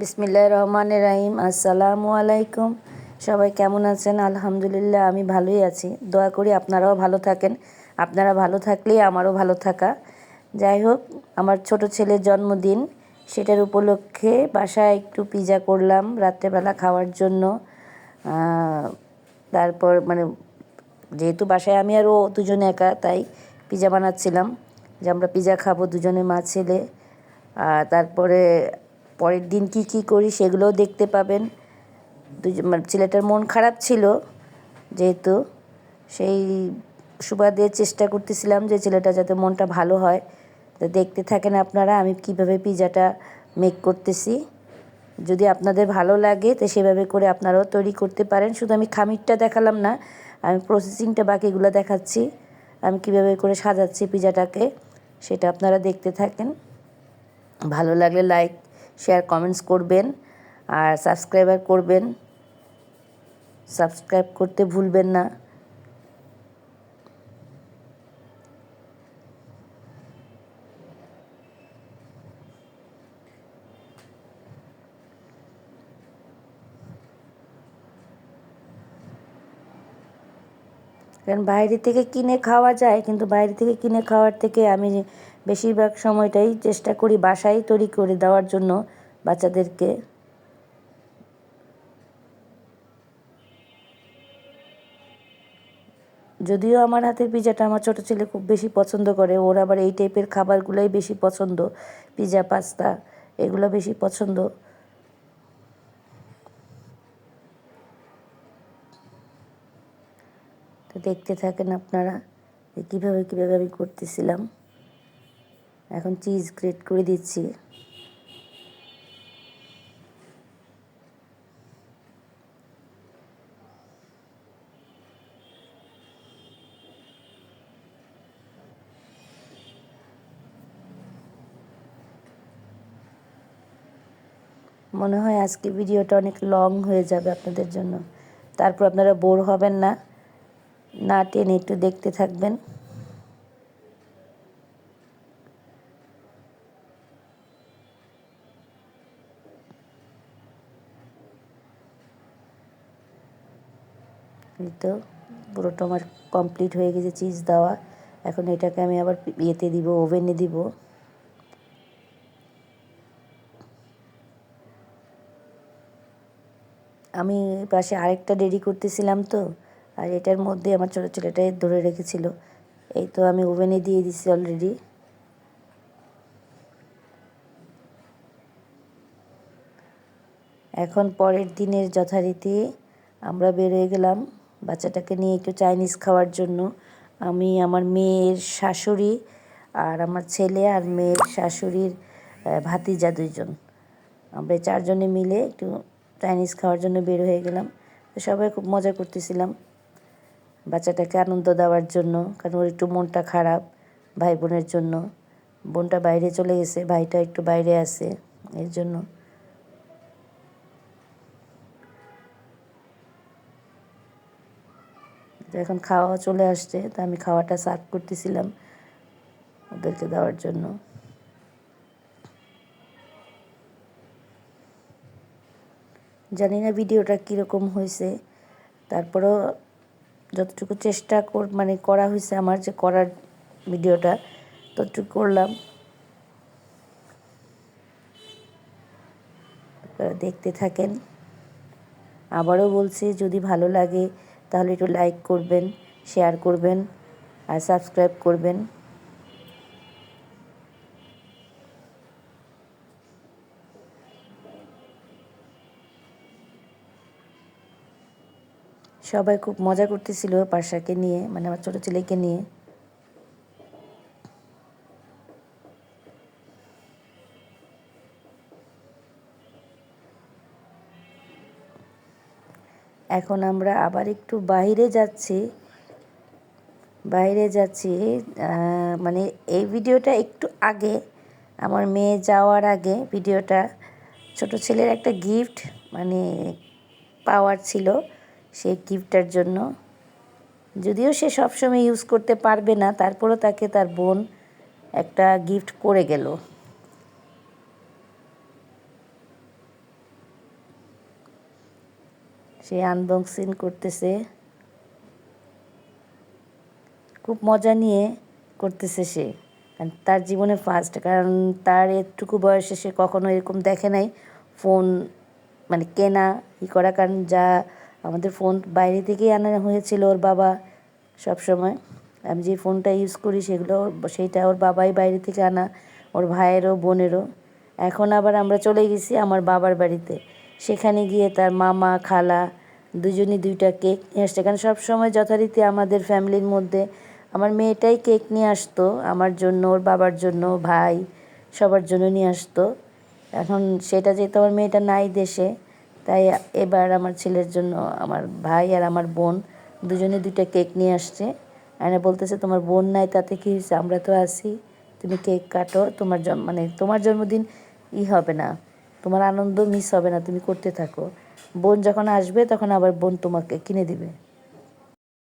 বিসমিল্লাহ রহমান রাহিম। আসসালামু আলাইকুম সবাই কেমন আছেন? আলহামদুলিল্লাহ, আমি ভালোই আছি। দোয়া করি আপনারাও ভালো থাকেন। আপনারা ভালো থাকলেই আমারও ভালো থাকা। যাই হোক, আমার ছোট ছেলের জন্মদিন। সেটার উপলক্ষে বাসায় একটু পিজা করলাম রাত্রেবেলা খাওয়ার জন্য। তারপর মানে যেহেতু বাসায় আমি আর ও দুজনে একা, তাই পিজা বানাচ্ছিলাম। যে আমরা পিজা খাব দুজনে, মা, ছেলে। আর তারপরে পরের দিন কি কি করি সেগুলোও দেখতে পাবেন। মানে ছেলেটার মন খারাপ ছিল যেহেতু, সেই সুবাদে চেষ্টা করতেছিলাম যে ছেলেটা যাতে মনটা ভালো হয়। তো দেখতে থাকেন আপনারা আমি কীভাবে পিজাটা মেক করতেছি। যদি আপনাদের ভালো লাগে তো সেভাবে করে আপনারাও তৈরি করতে পারেন। শুধু আমি খামিরটা দেখালাম না, আমি প্রসেসিংটা বাকিগুলো দেখাচ্ছি। আমি কীভাবে করে সাজাচ্ছি পিজাটাকে, সেটা আপনারা দেখতে থাকেন। ভালো লাগলে লাইক শেয়ার কমেন্টস করবেন আর সাবস্ক্রাইবার করবেন। সাবস্ক্রাইব করতে ভুলবেন না। কারণ বাইরে থেকে কিনে খাওয়া যায়, কিন্তু বাইরে থেকে কিনে খাওয়ার থেকে আমি বেশিরভাগ সময়টাই চেষ্টা করি বাসায় তৈরি করে দেওয়ার জন্য বাচ্চাদেরকে। যদিও আমার হাতের পিজাটা আমার ছোটো ছেলে খুব বেশি পছন্দ করে, ওর আবার এই টাইপের খাবারগুলোই বেশি পছন্দ। পিজা, পাস্তা, এগুলো বেশি পছন্দ। তো দেখতে থাকেন আপনারা যে কীভাবে কীভাবে আমি করতেছিলাম। এখন চিজ গ্রেট করে দিচ্ছি। মনে হয় আজকে ভিডিওটা অনেক লং হয়ে যাবে আপনাদের জন্য। তারপর আপনারা বোর হবেন না। না টেনে একটু দেখতে থাকবেন। এই তো, পুরোটা আমার কমপ্লিট হয়ে গেছে চিজ দেওয়া। এখন এটাকে আমি আবার ইয়েতে দিব ওভেনে দিব। আমি পাশে আরেকটা রেডি করতেছিলাম তো, আর এটার মধ্যে আমার ছোটো ছেলেটাই ধরে রেখেছিল। এই তো আমি ওভেনে দিয়ে দিচ্ছি অলরেডি এখন পরের দিনের যথারীতি আমরা বেরোয় গেলাম। বাচ্চাটাকে নিয়ে একটু চাইনিজ খাওয়ার জন্য। আমি আমার মেয়ের শাশুড়ি আর আমার ছেলে আর মেয়ের শাশুড়ির ভাতিজা দুইজন। আমরা চারজনে মিলে একটু চাইনিজ খাওয়ার জন্য বের হয়ে গেলাম। তো সবাই খুব মজা করতেছিলাম বাচ্চাটাকে আনন্দ দেওয়ার জন্য, কারণ ওর একটু মনটা খারাপ ভাই বোনের জন্য। বোনটা বাইরে চলে গেছে, ভাইটা একটু বাইরে আছে, এর জন্য। এখন খাওয়া চলে আসছে, তো আমি খাওয়াটা সার্ভ করতেছিলাম ওদেরকে দেওয়ার জন্য। জানি না ভিডিওটা কীরকম হয়েছে, তারপরেও যতটুকু চেষ্টা কর মানে করা হয়েছে আমার যে করার ভিডিওটা, ততটুকু করলাম। দেখতে থাকেন। আবারও বলছি, যদি ভালো লাগে তাহলে একটু লাইক করবেন শেয়ার করবেন আর সাবস্ক্রাইব করবেন। সবাই খুব মজা করতেছিল পার্শাকে নিয়ে মানে আমার ছোটো ছেলেকে নিয়ে। এখন আমরা আবার একটু বাইরে যাচ্ছি। বাইরে যাচ্ছি মানে এই ভিডিওটা একটু আগে, আমার মেয়ে যাওয়ার আগে ভিডিওটা ছোট ছেলের একটা গিফট মানে পাওয়ার ছিল সেই গিফটটার জন্য। যদিও সে সবসময় ইউজ করতে পারবে না, তারপরও তাকে তার বোন একটা গিফট করে গেল। সে আনবক্সিং করতেছে। খুব মজা নিয়ে করতেছে সে। কারণ তার জীবনে ফার্স্ট কারণ তার এটুকু বয়সে সে কখনো এরকম দেখে নাই। ফোন মানে কেনা ই করা, কারণ যা আমাদের ফোন বাইরে থেকেই আনা হয়েছিল ওর বাবা সব সময় আমি যে ফোনটা ইউজ করি সেগুলো, সেইটা ওর বাবাই বাইরে থেকে আনা, ওর ভাইয়েরও, বোনেরও। এখন আবার আমরা চলে গেছি আমার বাবার বাড়িতে। সেখানে গিয়ে তার মামা, খালা দুজনই দুইটা কেক নিয়ে আসছে। কারণ সবসময় যথারীতি আমাদের ফ্যামিলির মধ্যে আমার মেয়েটাই কেক নিয়ে আসতো, আমার জন্য, ওর বাবার জন্য, ভাই সবার জন্য নিয়ে আসতো। এখন সেটা যেহেতু আমার মেয়েটা নাই দেশে, তাই এবার আমার ছেলের জন্য আমার ভাই আর আমার বোন দুজনে দুইটা কেক নিয়ে আসছে। আর বলতেছে, তোমার বোন নাই, তাতে কী হয়েছে? আমরা তো আছি। তুমি কেক কাটো, তোমার জন্ম মানে তোমার জন্মদিন ই হবে না। তোমার আনন্দ মিস হবে না, তুমি করতে থাকো। বোন যখন আসবে, তখন আবার বোন তোমাকে কিনে দিবে।